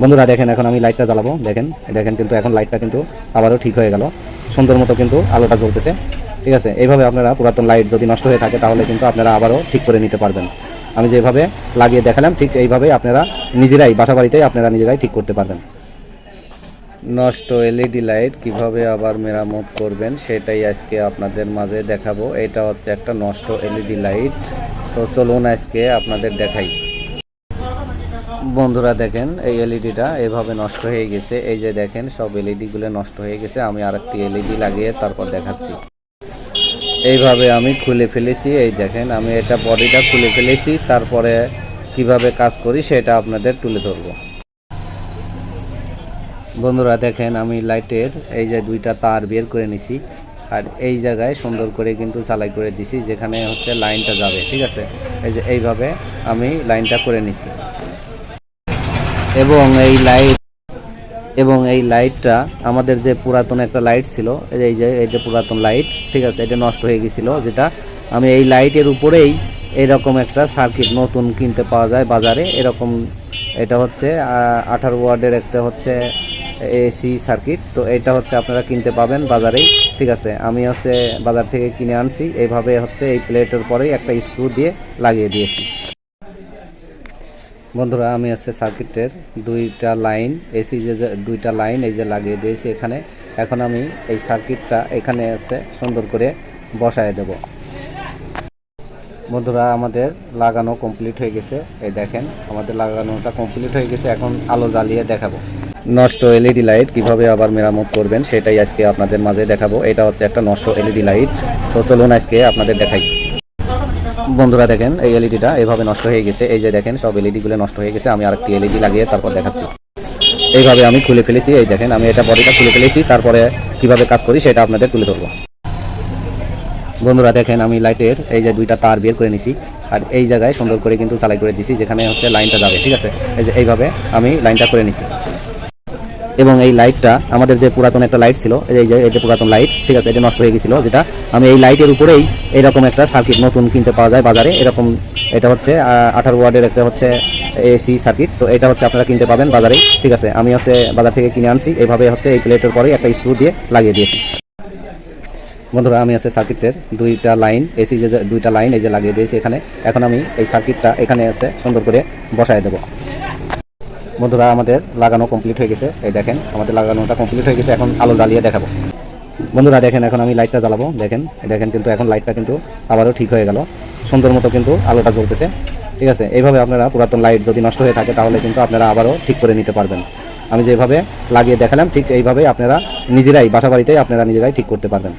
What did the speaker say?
বন্ধুরা, দেখেন এখন আমি লাইটটা জ্বালাবো। দেখেন দেখেন কিন্তু এখন লাইটটা কিন্তু আবারও ঠিক হয়ে গেল। সুন্দর মতো কিন্তু আলোটা জ্বলতেছে। ঠিক আছে? এইভাবে আপনারা পুরাতন লাইট যদি নষ্ট হয়ে থাকে, তাহলে কিন্তু আপনারা আবারও ঠিক করে নিতে পারবেন। আমি যেভাবে লাগিয়ে দেখালাম, ঠিক এইভাবেই আপনারা নিজেরাই বাসা বাড়িতেই আপনারা নিজেরাই ঠিক করতে পারবেন। নষ্ট এলইডি লাইট কীভাবে আবার মেরামত করবেন, সেটাই আজকে আপনাদের মাঝে দেখাবো। এটা হচ্ছে একটা নষ্ট এলইডি লাইট তো চলুন আজকে আপনাদের দেখাই। বন্ধুরা দেখেন, এই এলইডিটা এভাবে নষ্ট হয়ে গেছে। এই যে দেখেন, সব এলইডি গুলো নষ্ট হয়ে গেছে। আমি আরেকটি এলইডি লাগিয়ে তারপর দেখাচ্ছি। এইভাবে আমি খুলে ফেলেছি। এই দেখেন, আমি এটা বডিটা খুলে ফেলেছি। তারপরে কীভাবে কাজ করি সেটা আপনাদের তুলে ধরবো। বন্ধুরা দেখেন, আমি লাইটের এই যে দুইটা তার বের করে নিছি। আর এই জায়গায় সুন্দর করে কিন্তু চালাই করে দিছি, যেখানে হচ্ছে লাইনটা যাবে, ঠিক আছে? এই যে এইভাবে আমি লাইনটা করে নিছি। এবং এই লাইট এবং এই লাইটটা আমাদের যে পুরাতন একটা লাইট ছিল, এই যে- এই যে পুরাতন লাইট ঠিক আছে, এটা নষ্ট হয়ে গেছিল, যেটা আমি এই লাইটের উপরেই এরকম একটা সার্কিট নতুন কিনতে পাওয়া যায় বাজারে, এরকম এটা হচ্ছে আঠারো ওয়ার্ডের একটা হচ্ছে এসি সার্কিট তো এটা হচ্ছে আপনারা কিনতে পাবেন বাজারেই, ঠিক আছে, আমি হচ্ছে বাজার থেকে কিনে আনছি, এইভাবে হচ্ছে এই প্লেটের পরেই একটা স্ক্রু দিয়ে লাগিয়ে দিয়েছি। বন্ধুরা, আমি আছে সার্কিটের দুইটা লাইন এসি যে দুইটা লাইন এই যে লাগিয়ে দিয়েছি এখানে। এখন আমি এই সার্কিটটা এখানে আছে, সুন্দর করে বসায় দেব। বন্ধুরা, আমাদের লাগানো কমপ্লিট হয়ে গেছে। এই দেখেন, আমাদের লাগানোটা কমপ্লিট হয়ে গেছে। এখন আলো জ্বালিয়ে দেখাবো। নষ্ট এলইডি লাইট কীভাবে আবার মেরামত করবেন, সেটাই আজকে আপনাদের মাঝে দেখাবো। এটা হচ্ছে একটা নষ্ট এলইডি লাইট। তো চলুন আজকে আপনাদের দেখাই। বন্ধুরা দেখেন, এই এলইডিটা এভাবে নষ্ট হয়ে গেছে। এই যে দেখেন, সব এলইডি গুলো নষ্ট হয়ে গেছে। আমি আরেকটি এলইডি লাগিয়ে তারপর দেখাচ্ছি। এইভাবে আমি খুলে ফেলেছি। এই দেখেন, আমি এটা বডিটা খুলে ফেলেছি। তারপরে কীভাবে কাজ করি সেটা আপনাদের তুলে ধরবো। বন্ধুরা দেখেন, আমি লাইটের এই যে দুইটা তার বের করে নিছি। আর এই জায়গায় সুন্দর করে কিন্তু চালাই করে দিছি, যেখানে হচ্ছে লাইনটা যাবে, ঠিক আছে? এই যে এইভাবে আমি লাইনটা করে নিছি। এবং এই লাইটটা আমাদের যে পুরাতন একটা লাইট ছিল, এই যে, এই পুরাতন লাইট ঠিক আছে, এটা নষ্ট হয়ে গেছিল, যেটা আমি এই লাইটের উপরেই এরকম একটা সার্কিট নতুন কিনতে পাওয়া যায় বাজারে, এরকম এটা হচ্ছে আঠারো ওয়ার্ডের একটা হচ্ছে এসি সার্কিট তো এটা হচ্ছে আপনারা কিনতে পাবেন বাজারে, ঠিক আছে, আমি হচ্ছে বাজার থেকে কিনে আনছি এইভাবে হচ্ছে এই প্লেটের পরেই একটা স্ক্রু দিয়ে লাগিয়ে দিয়েছি। বন্ধুরা, আমি আছে সার্কিটের দুইটা লাইন এসি যে দুইটা লাইন এই যে লাগিয়ে দিয়েছি এখানে, এখন আমি এই সার্কিটটা এখানে আছে সুন্দর করে বসায় দেবো। বন্ধুরা, আমাদের লাগানো কমপ্লিট হয়ে গেছে। এই দেখেন, আমাদের লাগানোটা কমপ্লিট হয়ে গেছে। এখন আলো জ্বালিয়ে দেখাবো। বন্ধুরা, দেখেন, এখন আমি লাইটটা জ্বালাবো। দেখেন দেখেন কিন্তু এখন লাইটটা কিন্তু আবারও ঠিক হয়ে গেল। সুন্দর মতো কিন্তু আলোটা জ্বলতেছে। ঠিক আছে? এইভাবে আপনারা পুরাতন লাইট যদি নষ্ট হয়ে থাকে, তাহলে কিন্তু আপনারা আবারও ঠিক করে নিতে পারবেন। আমি যেভাবে লাগিয়ে দেখালাম, ঠিক এইভাবেই আপনারা নিজেরাই বাসা বাড়িতেই আপনারা নিজেরাই ঠিক করতে পারবেন।